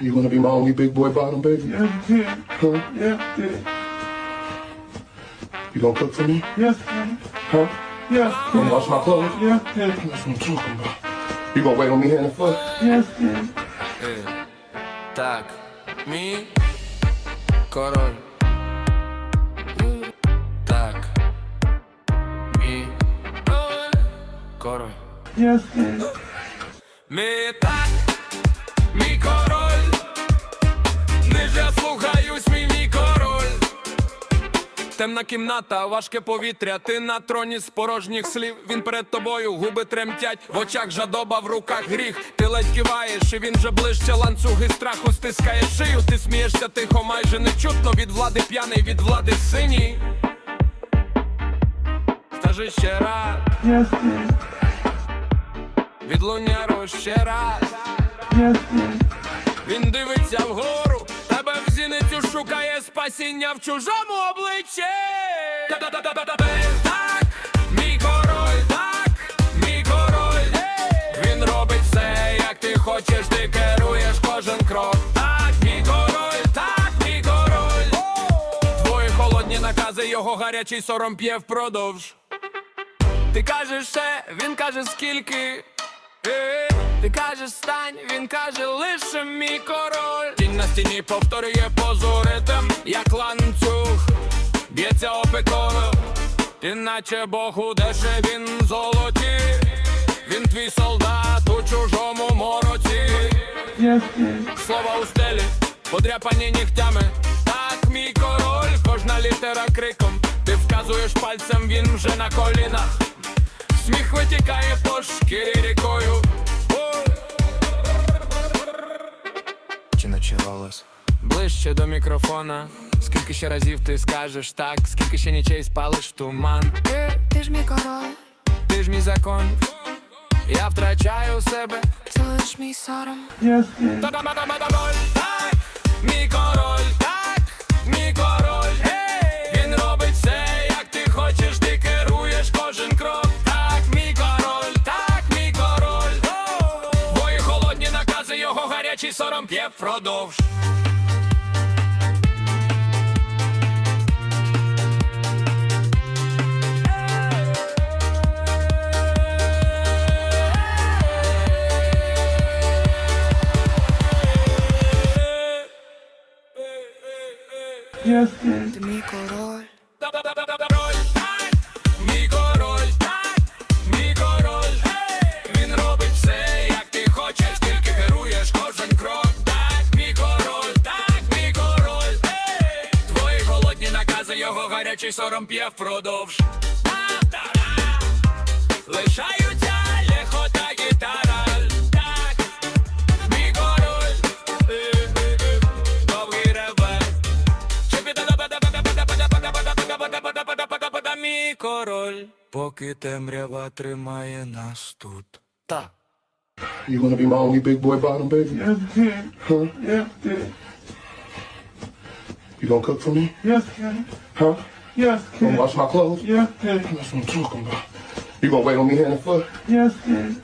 You wanna be my only big boy bottom, baby? Yes, kid. Huh? Yes, kid. You gonna cook for me? Yes, kid. Huh? Yes, Gonna kid. wash my clothes? Yes, kid. That's what I'm talking about. You gonna wait on me hand and foot? Yes, kid. Е, Так, мій король. Так, мій король. Yes, kid. Мій так, мій король. Ниже слухаюсь, мій мій король. Темна кімната, важке повітря, ти на троні з порожніх слів. Він перед тобою, губи тремтять, в очах жадоба, в руках гріх. Ти ледь киваєш, і він вже ближче ланцюги страху стискає шию. Ти смієшся тихо, майже нечутно від влади п'яний, від влади синій. Скажи ще раз, Yes, kid. відлуння ще раз. Yes. Він дивиться вгору, шукає спасіння в чужому обличчі. Він робить все, як ти хочеш, ти керуєш кожен крок. Так, мій король, так, мій король. Твої холодні накази, його гарячий сором п'є впродовж. Ти кажеш ще, він каже скільки. Ти кажеш стань, він каже лише мій король. На стіні повторює позу як ланцюг, б'ється опекоро. Ти наче Бог у дешевін золоті. Він твій солдат у чужому мороці. Слова у стелі, подряпані нігтями. Так, мій король, кожна літера криком. Ти вказуєш пальцем, він вже на колінах. Сміх витікає по шкірі рікою. Чи ночувалось? Ближче до мікрофона. Скільки ще разів ти скажеш так, скільки ще нічей спалиш в туман. Ти, ти ж мій король, Ти ж мій закон. Я втрачаю себе. ти лиш мій сором. Yes. Мій король, так, мій король. гарячий сором п'є впродовж. Yes, kid. Ти мій король. Король, його гарячий сором п'є впродовж. Та-та-та. Лишаються лихо та гітара. Так, мій король. Е-е-е. Довгий ревер. Мій король, поки темрява тримає нас тут. Так. You wanna be my only big boy bottom, baby? Yes, kid. Huh? Yes, kid. You gonna cook for me? Yes, kid. Huh? Yes, Gonna wash my clothes? Yes, kid. That's what I'm talking about. You gonna wait on me hand and foot? Yes, kid.